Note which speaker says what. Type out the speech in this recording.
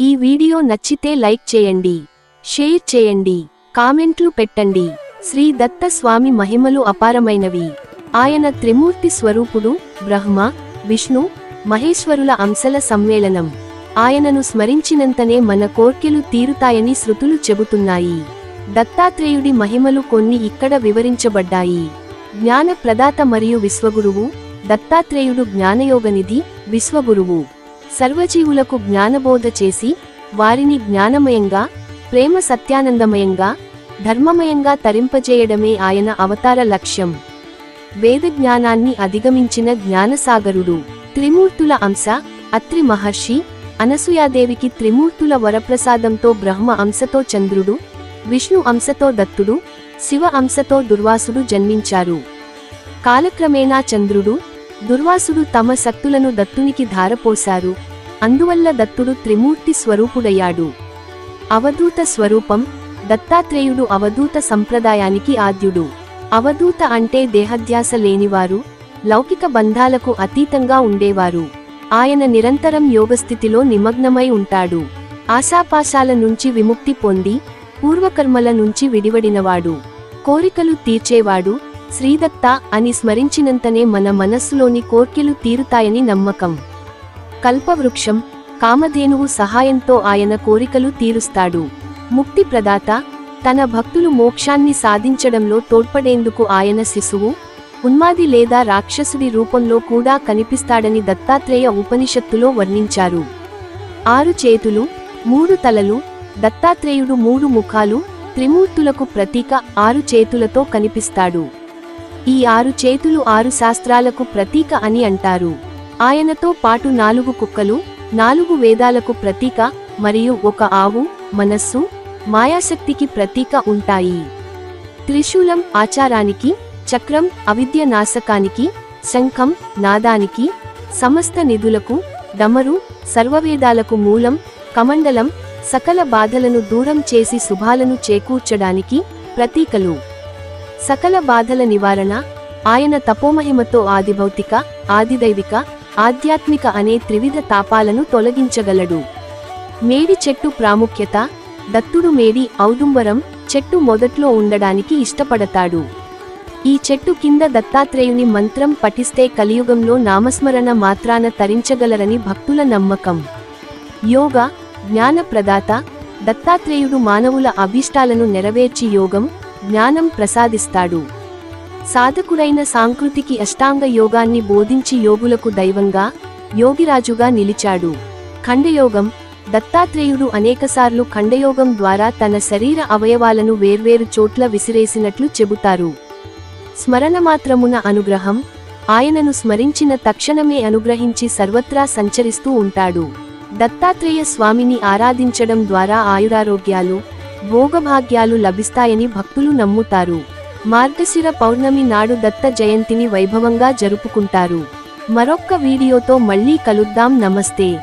Speaker 1: ఈ వీడియో నచ్చితే లైక్ చేయండి షేర్ చేయండి కామెంట్లు పెట్టండి. శ్రీ దత్త స్వామి మహిమలు అపారమైనవి. ఆయన త్రిమూర్తి స్వరూపుడు బ్రహ్మ విష్ణు మహేశ్వరుల అంశల సమ్మేళనం. ఆయనను స్మరించినంతనే మన కోర్కెలు తీరుతాయని శృతులు చెబుతున్నాయి. దత్తాత్రేయుడి మహిమలు కొన్ని ఇక్కడ వివరించబడ్డాయి. జ్ఞాన ప్రదాత మరియు విశ్వగురువు దత్తాత్రేయుడు జ్ఞానయోగనిధి విశ్వగురువు. సర్వజీవులకు జ్ఞానబోధ చేసి వారిని జ్ఞానమయంగా ప్రేమ సత్యానందమయంగా ధర్మమయంగా తరింపజేయడమే ఆయన అవతార లక్ష్యం. వేద జ్ఞానాన్ని అధిగమించిన జ్ఞానసాగరుడు త్రిమూర్తుల అంశ అత్రి మహర్షి అనసూయాదేవికి త్రిమూర్తుల వరప్రసాదంతో బ్రహ్మ అంశతో చంద్రుడు విష్ణు అంశతో దత్తుడు శివ అంశతో దుర్వాసుడు జన్మించారు. కాలక్రమేణా చంద్రుడు దుర్వాసుడు తమ శక్తులను దత్తునికి ధారపోశారు. అందువల్ల దత్తుడు త్రిమూర్తి స్వరూపుడయ్యాడు. అవధూత స్వరూపం దత్తాత్రేయుడు అవధూత సంప్రదాయానికి ఆద్యుడు. అవధూత అంటే దేహధ్యాస లేనివారు లౌకిక బంధాలకు అతీతంగా ఉండేవారు. ఆయన నిరంతరం యోగస్థితిలో నిమగ్నమై ఉంటాడు. ఆశాపాశాల నుంచి విముక్తి పొంది పూర్వకర్మల నుంచి విడివడినవాడు. కోరికలు తీర్చేవాడు శ్రీదత్త అని స్మరించినంతనే మన మనస్సులోని కోర్కెలు తీరుతాయని నమ్మకం. కల్పవృక్షం కామధేనువు సహాయంతో ఆయన కోరికలు తీరుస్తాడు. ముక్తి ప్రదాత తన భక్తులు మోక్షాన్ని సాధించడంలో తోడ్పడేందుకు ఆయన శిశువు ఉన్మాది లేదా రాక్షసుడి రూపంలో కూడా కనిపిస్తాడని దత్తాత్రేయ ఉపనిషత్తులో వర్ణించారు. ఆరు చేతులు మూడు తలలు దత్తాత్రేయుడు మూడు ముఖాలు త్రిమూర్తులకు ప్రతీక ఆరు చేతులతో కనిపిస్తాడు. ఈ ఆరు చేతులు ఆరు శాస్త్రాలకు ప్రతీక అని అంటారు. ఆయనతో పాటు నాలుగు కుక్కలు నాలుగు వేదాలకు ప్రతీక మరియు ఒక ఆవు మనస్సు మాయాశక్తికి ప్రతీక ఉంటాయి. త్రిశూలం ఆచారానికి చక్రం అవిద్య నాశకానికి శంఖం నాదానికి సమస్త నిధులకు డమరు సర్వవేదాలకు మూలం కమండలం సకల బాధలను దూరం చేసి శుభాలను చేకూర్చడానికి ప్రతీకలు. సకల బాధల నివారణ ఆయన తపోమహిమతో ఆదిభౌతిక ఆదిదైవిక ఆధ్యాత్మిక అనే త్రివిధ తాపాలను తొలగించగలడు. మేడి చెట్టు ప్రాముఖ్యత దత్తుడు మేడి ఔదుంబరం చెట్టు మొదట్లో ఉండడానికి ఇష్టపడతాడు. ఈ చెట్టు కింద దత్తాత్రేయుని మంత్రం పఠిస్తే కలియుగంలో నామస్మరణ మాత్రాన తరించగలరని భక్తుల నమ్మకం. యోగ జ్ఞాన ప్రదాత దత్తాత్రేయుడు మానవుల అభీష్టాలను నెరవేర్చి యోగం జ్ఞానం ప్రసాదిస్తాడు. సాధకుడైన సాంకృతికి అష్టాంగ యోగాన్ని బోధించి యోగులకు దైవంగా యోగిరాజుగా నిలిచాడు. ఖండయోగం దత్తాత్రేయుడు అనేకసార్లు ఖండయోగం ద్వారా తన శరీర అవయవాలను వేర్వేరు చోట్ల విసిరేసినట్లు చెబుతారు. స్మరణమాత్రమున అనుగ్రహం ఆయనను స్మరించిన తక్షణమే అనుగ్రహించి సర్వత్రా సంచరిస్తూ ఉంటాడు. దత్తాత్రేయ స్వామిని ఆరాధించడం ద్వారా ఆయురారోగ్యాలు భోగభాగ్యాలు లభిస్తాయని భక్తులు నమ్ముతారు. మార్గశిర పౌర్ణమి నాడు దత్త జయంతిని వైభవంగా జరుపుకుంటారు. మరొక్క వీడియోతో మళ్ళీ కలుద్దాం. నమస్తే.